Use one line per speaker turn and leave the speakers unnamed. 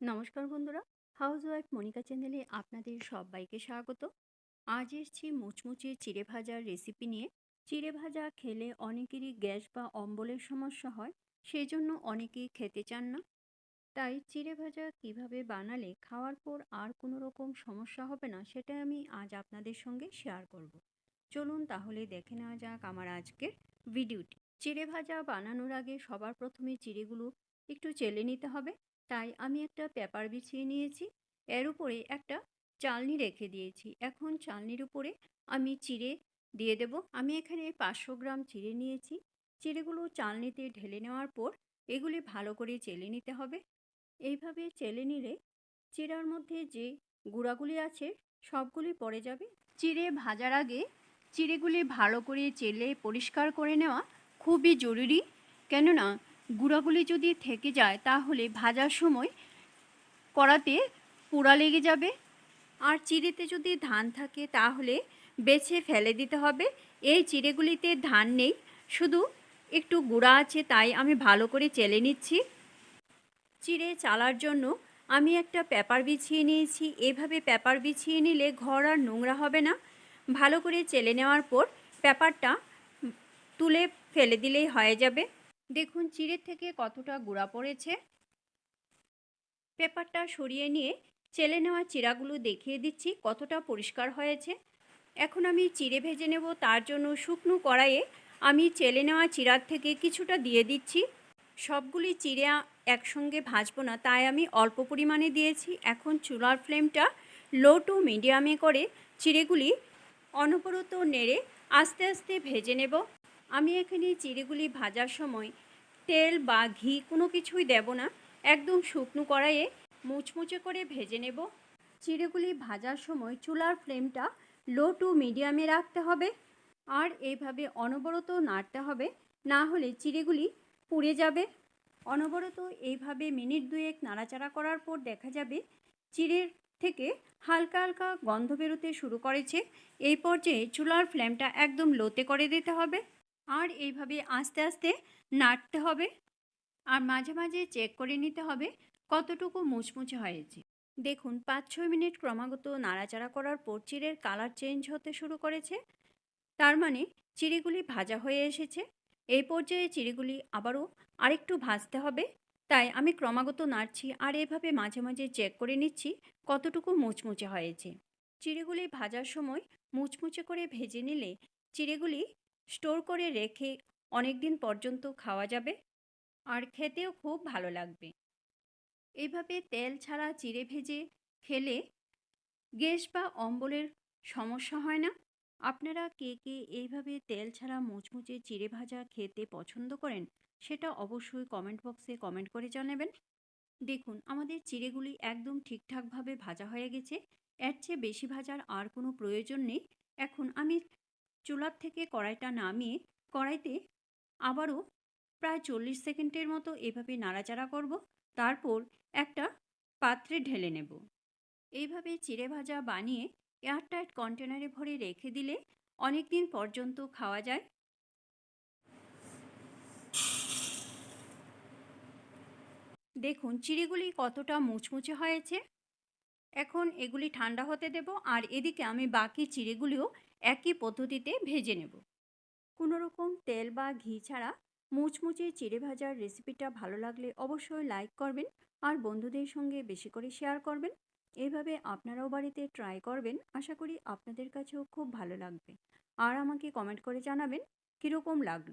নমস্কার বন্ধুরা। House wife Monika চ্যানেলে আপনাদের সবাইকে স্বাগত। আজ এসছি মুচমুচে চিড়ে ভাজার রেসিপি নিয়ে। চিড়ে ভাজা খেলে অনেকেরই গ্যাস বা অম্বলের সমস্যা হয় সেই জন্য অনেকেই খেতে চান না। তাই চিড়ে ভাজা কীভাবে বানালে খাওয়ার পর আর কোনো রকম সমস্যা হবে না, সেটা আমি আজ আপনাদের সঙ্গে শেয়ার করব। চলুন তাহলে দেখে নেওয়া যাক আমার আজকের ভিডিওটি চিড়ে ভাজা বানানোর আগে সবার প্রথমে চিড়েগুলো একটু চেলে নিতে হবে। তাই আমি একটা পেপার বিছিয়ে নিয়েছি। এর উপরে একটা চালনি রেখে দিয়েছি। এখন চালনির উপরে আমি চিড়ে দিয়ে দেব। আমি এখানে পাঁচশো গ্রাম চিড়ে নিয়েছি। চিড়েগুলো চালনিতে ঢেলে নেওয়ার পর এগুলি ভালো করে চেলে নিতে হবে। এইভাবে চেলে নিলে চিড়ার মধ্যে যে গুঁড়াগুলি আছে সবগুলি পড়ে যাবে। চিড়ে ভাজার আগে চিড়েগুলি ভালো করে চেলে পরিষ্কার করে নেওয়া খুবই জরুরি। কেননা গুঁড়াগুলি যদি থেকে যায়, তাহলে ভাজার সময় কড়াতে পোড়া লেগে যাবে। আর চিড়েতে যদি ধান থাকে, তাহলে বেছে ফেলে দিতে হবে। এই চিড়েগুলিতে ধান নেই, শুধু একটু গুঁড়া আছে, তাই আমি ভালো করে চেলে নিচ্ছি। চিড়ে চালার জন্য আমি একটা পেপার বিছিয়ে নিয়েছি। এভাবে পেপার বিছিয়ে নিলে ঘর আর নোংরা হবে না। ভালো করে চেলে নেওয়ার পর পেপারটা তুলে ফেলে দিলেই হয়ে যাবে। দেখুন চিড়ের থেকে কতটা গুঁড়া পড়েছে। পেপারটা সরিয়ে নিয়ে চেলে নেওয়া চিড়াগুলো দেখিয়ে দিচ্ছি কতটা পরিষ্কার হয়েছে। এখন আমি চিড়ে ভেজে নেব, তার জন্য শুকনো কড়াইয়ে আমি চেলে নেওয়া চিড়ার থেকে কিছুটা দিয়ে দিচ্ছি। সবগুলি চিড়ে একসঙ্গে ভাজবো না, তাই আমি অল্প পরিমাণে দিয়েছি। এখন চুলার ফ্লেমটা লো টু মিডিয়ামে করে চিড়েগুলি অনবরত নেড়ে আস্তে আস্তে ভেজে নেব। আমি এখানে চিড়েগুলি ভাজার সময় তেল বা ঘি কোনো কিছুই দেব না। একদম শুকনো কড়াইয়ে মুচমুচে করে ভেজে নেব। চিড়েগুলি ভাজার সময় চুলার ফ্লেমটা লো টু মিডিয়ামে রাখতে হবে আর এইভাবে অনবরত নাড়তে হবে। না হলে চিড়েগুলি পুড়ে যাবে। অনবরত এইভাবে মিনিট দুয়েক নাড়াচাড়া করার পর দেখা যাবে চিড়ের থেকে হালকা হালকা গন্ধ বেরোতে শুরু করেছে। এই পর্যায়ে চুলার ফ্লেমটা একদম লোতে করে দিতে হবে। আর এইভাবে আস্তে আস্তে নাড়তে হবে আর মাঝে মাঝে চেক করে নিতে হবে কতটুকু মুচমুচে হয়েছে। দেখুন পাঁচ ছয় মিনিট ক্রমাগত নাড়াচাড়া করার পর চিড়ের কালার চেঞ্জ হতে শুরু করেছে। তার মানে চিড়িগুলি ভাজা হয়ে এসেছে। এই পর্যায়ে চিড়িগুলি আবারও আরেকটু ভাজতে হবে। তাই আমি ক্রমাগত নাড়ছি আর এভাবে মাঝে মাঝে চেক করে নিচ্ছি কতটুকু মুচমুচে হয়েছে। চিড়েগুলি ভাজার সময় মুচমুচে করে ভেজে নিলে চিড়েগুলি স্টোর করে রেখে অনেক দিন পর্যন্ত খাওয়া যাবে আর খেতেও খুব ভালো লাগবে। এইভাবে তেল ছাড়া চিড়ে ভেজে খেলে গ্যাস বা অম্বলের সমস্যা হয় না। আপনারা কে কে এইভাবে তেল ছাড়া মুচমুচে চিড়ে ভাজা খেতে পছন্দ করেন সেটা অবশ্যই কমেন্ট বক্সে কমেন্ট করে জানাবেন। দেখুন, আমাদের চিড়েগুলি একদম ঠিকঠাকভাবে ভাজা হয়ে গেছে। এর চেয়ে বেশি ভাজার আর কোনো প্রয়োজন নেই। এখন আমি চুলার থেকে কড়াইটা নামিয়ে কড়াইতে আবারও প্রায় চল্লিশ সেকেন্ডের মতো এভাবে নাড়াচাড়া করব। তারপর একটা পাত্রে ঢেলে নেব। এইভাবে চিড়ে ভাজা বানিয়ে এয়ারটাইট কন্টেনারে ভরে রেখে দিলে অনেক দিন পর্যন্ত খাওয়া যায়। দেখুন, চিড়েগুলি কতটা মুচমুচে হয়েছে। এখন এগুলি ঠান্ডা হতে দেব। আর এদিকে আমি বাকি চিড়েগুলিও একই পদ্ধতিতে ভেজে নেব। কোনো রকম তেল বা ঘি ছাড়া মুচমুচে চিড়ে ভাজার রেসিপিটা ভালো লাগলে অবশ্যই লাইক করবেন আর বন্ধুদের সঙ্গে বেশি করে শেয়ার করবেন। এভাবে আপনারাও বাড়িতে ট্রাই করবেন। আশা করি আপনাদের কাছেও খুব ভালো লাগবে। আর আমাকে কমেন্ট করে জানাবেন কীরকম লাগল।